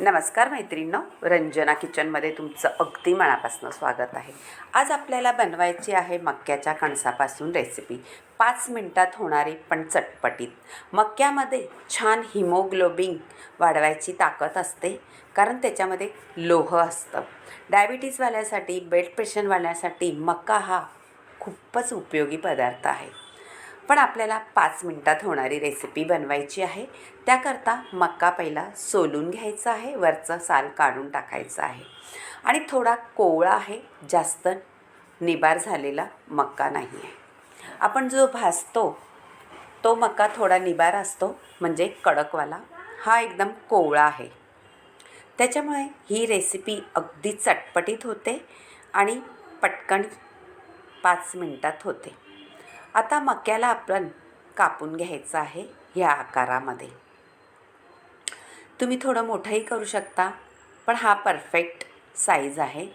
नमस्कार मैत्रिणींनो रंजना किचनमध्ये तुमचं अगदी मनापासून स्वागत आहे. आज आपल्याला बनवायची आहे मक्याच्या कणसापासून रेसिपी पाच मिनटात होणारी पण चटपटीत. मक्यामध्ये छान हिमोग्लोबिन वाढवायची ताकद असते कारण त्याच्यामध्ये लोह असतं. डायबिटीजवाल्यासाठी ब्लड प्रेशरवाल्यासाठी मका हा खूपच उपयोगी पदार्थ आहे. पण आपल्याला पाच मिनटात होणारी रेसिपी बनवायची आहे. त्याकरता मक्का पहिला सोलून घ्यायचा आहे वरचं साल काढून टाकायचं आहे. आणि थोडा कोवळा आहे जास्त निबार झालेला मक्का नाही आहे. आपण जो भाजतो तो मका थोडा निबार असतो म्हणजे कडकवाला. हा एकदम कोवळा आहे. त्याच्यामुळे ही रेसिपी अगदी चटपटीत होते आणि पटकन पाच मिनटात होते. आता मक्याला आपण कापून घ्यायचं आहे ह्या आकारामध्ये. तुम्ही थोडं मोठंही करू शकता पण हा परफेक्ट साईज आहे.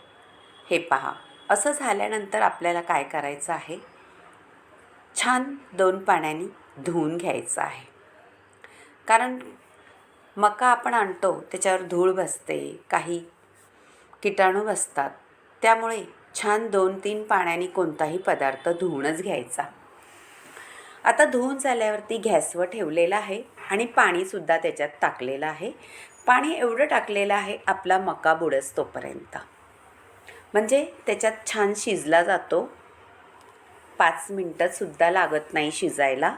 हे पहा असं झाल्यानंतर आपल्याला काय करायचं आहे? छान दोन पाण्याने धुवून घ्यायचं आहे. कारण मका आपण आणतो त्याच्यावर धूळ बसते काही किटाणू बसतात. त्यामुळे छान दोन तीन पाण्याने कोणताही पदार्थ धुवूनच घ्यायचा. आता धुवून झाल्यावरती गॅसवर ठेवलेलं आहे आणि पाणीसुद्धा त्याच्यात टाकलेलं आहे. पाणी एवढं टाकलेलं आहे आपला मका बुडस तोपर्यंत म्हणजे त्याच्यात छान शिजला जातो. पाच मिनटंसुद्धा लागत नाही शिजायला.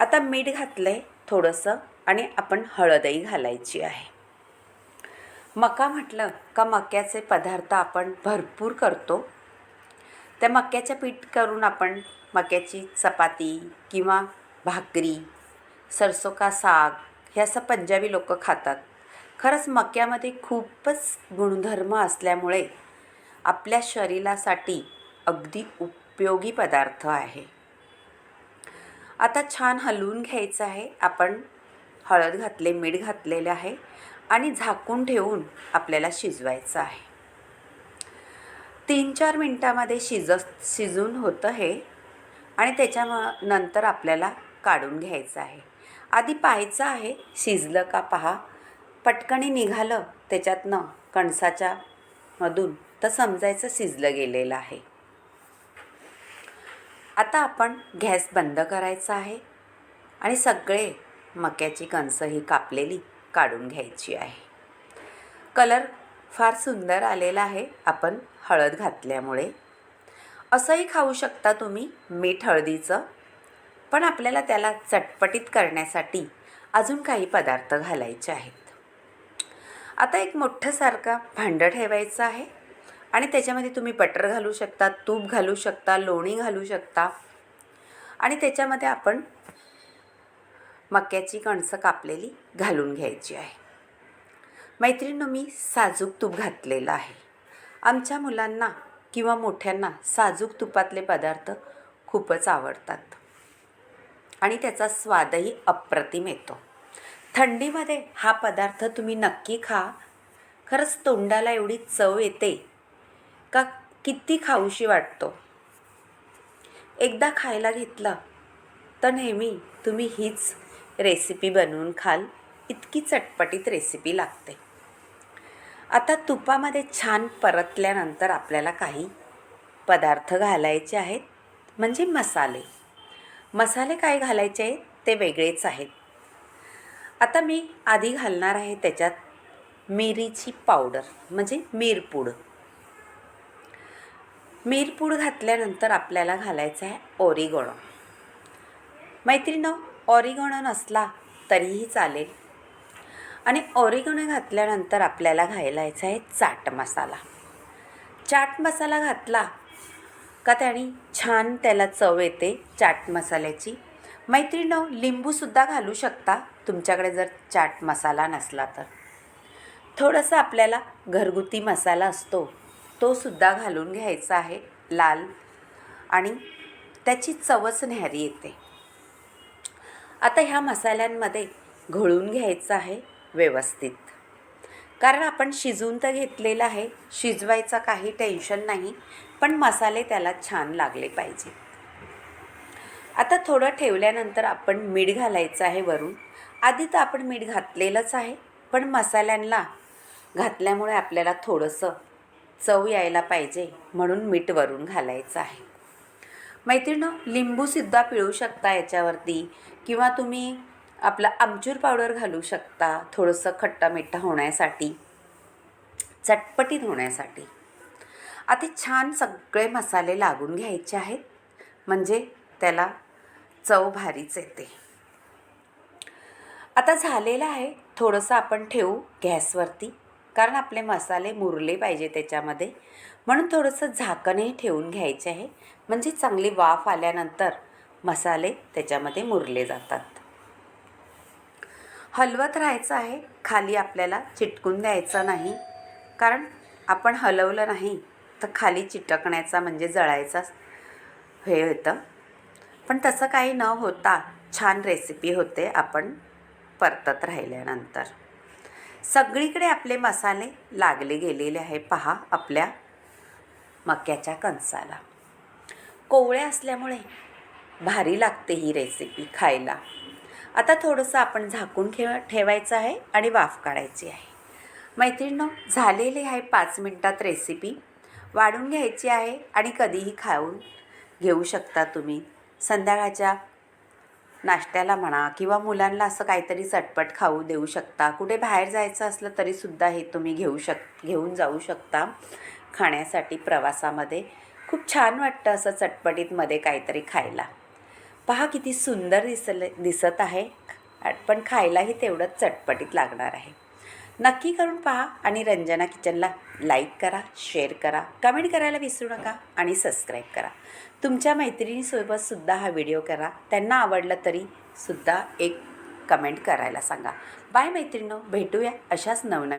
आता मीठ घातलं आहे थोडंसं आणि आपण हळदही घालायची आहे. मका म्हटलं का मक्याचे पदार्थ आपण भरपूर करतो. त्या मक्याच्या पीठ करून आपण मक्याची चपाती किंवा भाकरी सरसो का साग हे असं पंजाबी लोक खातात. खरंच मक्यामध्ये खूपच गुणधर्म असल्यामुळे आपल्या शरीरासाठी अगदी उपयोगी पदार्थ आहे. आता छान हलवून घ्यायचं आहे. आपण हळद घातले मीठ घातलेले आहे आणि झाकून ठेवून आपल्याला शिजवायचं आहे. तीन चार मिनटामध्ये शिज शिजून होतं हे. आणि त्याच्या नंतर आपल्याला काढून घ्यायचं आहे. आधी पाहायचं आहे शिजलं का पहा. पटकनी निघालं त्याच्यातनं कणसाच्या मधून तर समजायचं शिजलं गेलेलं आहे. आता आपण गॅस बंद करायचा आहे आणि सगळे मक्याची कणसं ही कापलेली काढून घ्यायची आहे. कलर फार सुंदर आलेला आहे आपण हळद घातल्यामुळे. असंही खाऊ शकता तुम्ही मीठ हळदीचं पण आपल्याला त्याला चटपटीत करण्यासाठी अजून काही पदार्थ घालायचे आहेत. आता एक मोठंसारखा भांडं ठेवायचं आहे आणि त्याच्यामध्ये तुम्ही बटर घालू शकता तूप घालू शकता लोणी घालू शकता आणि त्याच्यामध्ये आपण मक्याची कणसं कापलेली घालून घ्यायची आहे. मैत्रिणी मी साजूक तूप घातलेलं आहे. आमच्या मुलांना किंवा मोठ्यांना साजूक तुपातले पदार्थ खूपच आवडतात. आणि त्याचा स्वादही अप्रतिम येतो. थंडीमध्ये हा पदार्थ तुम्ही नक्की खा. खरंच तोंडाला एवढी चव येते का किती खाऊशी वाटतो. एकदा खायला घेतलं तर नेहमी तुम्ही हीच रेसिपी बनवून खाल. इतकी चटपटीत रेसिपी लागते. आता तुपामध्ये छान परतल्यानंतर आपल्याला काही पदार्थ घालायचे आहेत म्हणजे मसाले. मसाले काय घालायचे आहेत ते वेगळेच आहेत. आता मी आधी घालणार आहे त्याच्यात मिरीची पावडर म्हणजे मिरपूड. मिरपूड घातल्यानंतर आपल्याला घालायचं आहे ओरिगोणो. मैत्रिणं ऑरिगोणो नसला तरीही चालेल. आणि ऑरिगोणो घातल्यानंतर आपल्याला घालायचा आहे चाट मसाला. चाट मसाला घातला का त्याने छान त्याला चव येते चाट मसाल्याची. मैत्रिणं लिंबूसुद्धा घालू शकता तुमच्याकडे जर चाट मसाला नसला तर. थोडंसं आपल्याला घरगुती मसाला असतो तो सुद्धा घालून घ्यायचा आहे लाल. आणि त्याची चवच न्यारी येते. आता ह्या मसाल्यांमध्ये घोळून घ्यायचं आहे व्यवस्थित. कारण आपण शिजवून तर घेतलेलं आहे शिजवायचं काही टेन्शन नाही पण मसाले त्याला छान लागले पाहिजे आता थोडं ठेवल्यानंतर आपण मीठ घालायचं आहे वरून. आधी तर आपण मीठ घातलेलंच आहे पण मसाल्यांना घातल्यामुळे आपल्याला थोडंसं चव यायला पाहिजे म्हणून मीठ वरून घालायचं आहे. मैत्रिणं लिंबूसुद्धा पिळू शकता याच्यावरती किंवा तुम्ही आपलं आमचूर पावडर घालू शकता थोडंसं खट्टा मिठ्ठा होण्यासाठी चटपटीत होण्यासाठी. आता छान सगळे मसाले लागून घ्यायचे आहेत म्हणजे त्याला चव भारीच येते. आता झालेलं आहे थोडंसं आपण ठेवू गॅसवरती कारण आपले मसाले मुरले पाहिजे त्याच्यामध्ये. म्हणून थोडंसं झाकणही ठेवून घ्यायचे आहे म्हणजे चांगली वाफ आल्यानंतर मसाले त्याच्यामध्ये मुरले जातात. हलवत राहायचं आहे खाली आपल्याला चिटकून द्यायचं नाही. कारण आपण हलवलं नाही तर खाली चिटकण्याचा म्हणजे जळायचा हे होतं. पण तसं काही न होता छान रेसिपी होते आपण परतत राहिल्यानंतर. सगळीकडे आपले मसाले लागले गेलेले आहे पहा आपल्या मक्याच्या कणसाला. कोवळ्या असल्यामुळे भारी लागते ही रेसिपी खायला. आता थोडंसं आपण झाकून ठेव ठेवायचं आहे आणि वाफ काढायची आहे. मैत्रिणींनो झालेली आहे पाच मिनटात रेसिपी वाढून घ्यायची आहे आणि कधीही खाऊन घेऊ शकता तुम्ही. संध्याकाळच्या नाश्त्याला म्हणा किंवा मुलांना असं काहीतरी चटपट खाऊ देऊ शकता. कुठे बाहेर जायचं असलं तरीसुद्धा हे तुम्ही घेऊ शक घेऊन जाऊ शकता खाण्यासाठी प्रवासामध्ये. खूप छान वाटतं असं चटपटीतमध्ये काहीतरी खायला. पहा किती सुंदर दिसले दिसत आहे. पण खायलाही तेवढंच चटपटीत लागणार आहे. नक्की करून पहा आणि रंजना किचनला लाईक करा शेअर करा कमेंट करायला विसरू नका आणि सबस्क्राईब करा. तुमच्या मैत्रिणीसोबतसुद्धा हा व्हिडिओ करा. त्यांना आवडलं तरी सुद्धा एक कमेंट करायला सांगा. बाय मैत्रिणीनो भेटूया अशाच नवनवीन